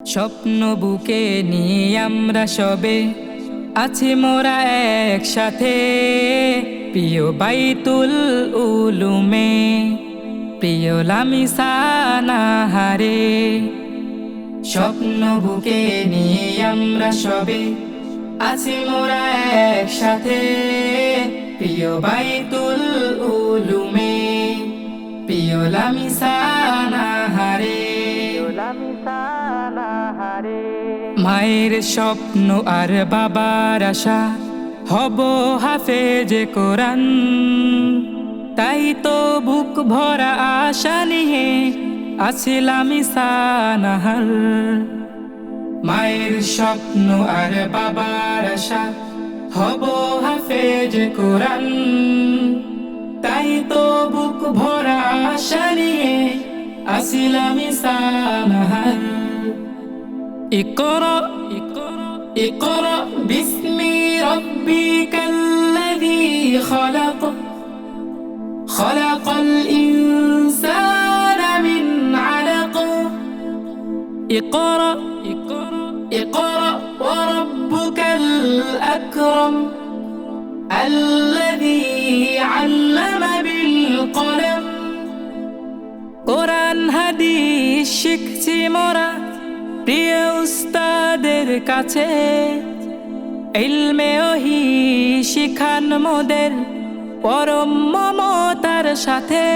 স্বপ্ন বুকে নিয়ে আমরা সবে আছি মোরা একসাথে। প্রিয় বাইতুল উলুমে, প্রিয় লামিসানা হারে স্বপ্ন বুকে নিয়ে আমরা সবে আছি মোরা একসাথে। প্রিয় বাইতুল উলুমে, প্রিয় লামিসানা মায়ের স্বপ্ন আর বাবার আশা, হব হাফেজে কোরআন। তাই তো বুক ভরা আশা নিয়ে আছিলাম সানাহার মায়ের স্বপ্ন আর বাবার আশা, হব হাফেজ কোরআন। তাই তো বুক ভরা আশা নিয়ে আসিলাম সানাহার اقرأ اقرأ باسم ربك الذي خلق. خلق الإنسان من علق. اقرأ اقرأ وربك الأكرم. الذي علم بالقلم. قرآن هدي الشكت مرة. উস্তাদের কাছে। ইলমে ওহি শিখান মোদের পরম মমতার সাথে।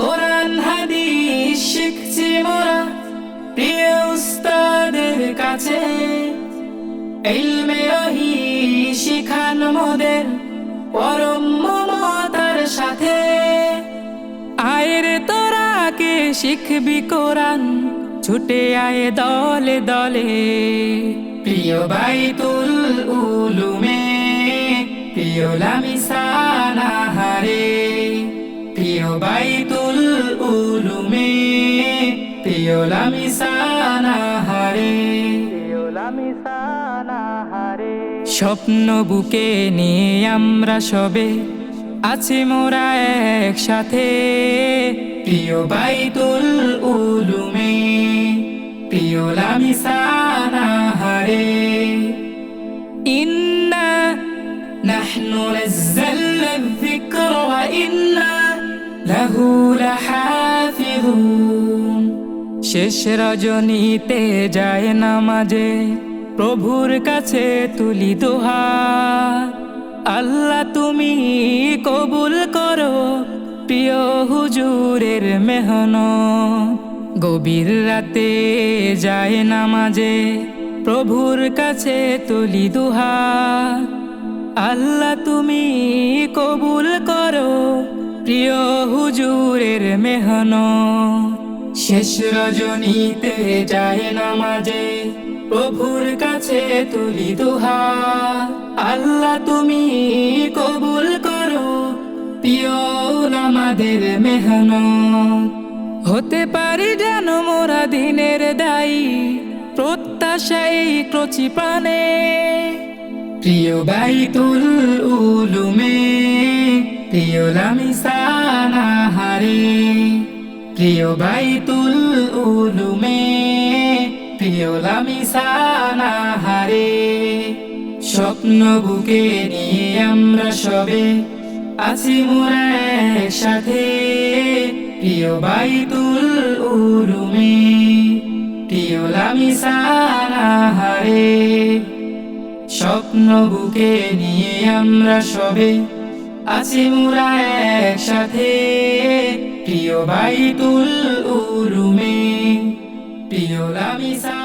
কোরআন, হাদিস শিখছি মোরা প্রিয় উস্তাদের কাছে। ইলমে ওহি শিখান মোদের পরম মমতার সাথে। আয়ের তোরাকে শিখবি কোরআন ছুটে আয় দলে দলে। প্রিয় বাইতুল উলুমে প্রিয় লামিসানা হারে প্রিয় বাইতুল উলুমে প্রিয় লামিসানা হারে স্বপ্ন বুকে নিয়ে আমরা সবে আছি মোরা একসাথে। প্রিয় বাইতুল উলুমে ওলা মিসানা হারে ইন্না নাহনু নাযালনা যিকরা ওয়া ইন্না লাহু লাহাফিযুন শেষ রজনীতে যায় নামাজে প্রভুর কাছে তুলি দোহা আল্লাহ তুমি কবুল করো প্রিয় হুজুরের মেহনত গভীর রাতে যায় নামাজে, প্রভুর কাছে তুলি দুহা। আল্লাহ তুমি কবুল করো, প্রিয় হুজুরের মেহন শেষ রজনীতে যায় নামাজে, প্রভুর কাছে তুলি দুহা। আল্লাহ তুমি কবুল করো, প্রিয় আমাদের মেহন হতে পারি যেন মোরা দিনের দায়ী, প্রত্যাশা এই কচি প্রাণে। প্রিয় বাইতুল উলুমে, প্রিয় লামিসানা হারে। প্রিয় বাইতুল উলুমে, প্রিয় লামিসানা হারে। স্বপ্ন বুকে নিয়ে আমরা সবে আছি মোরা একসাথে। প্রিয় বাইতুল উরুমি, প্রিয় লামিসানা হারে স্বপ্ন বুকে নিয়ে আমরা সবে আছি মুরা একসাথে। প্রিয় বাইতুল উরুমি, প্রিয় লামিসা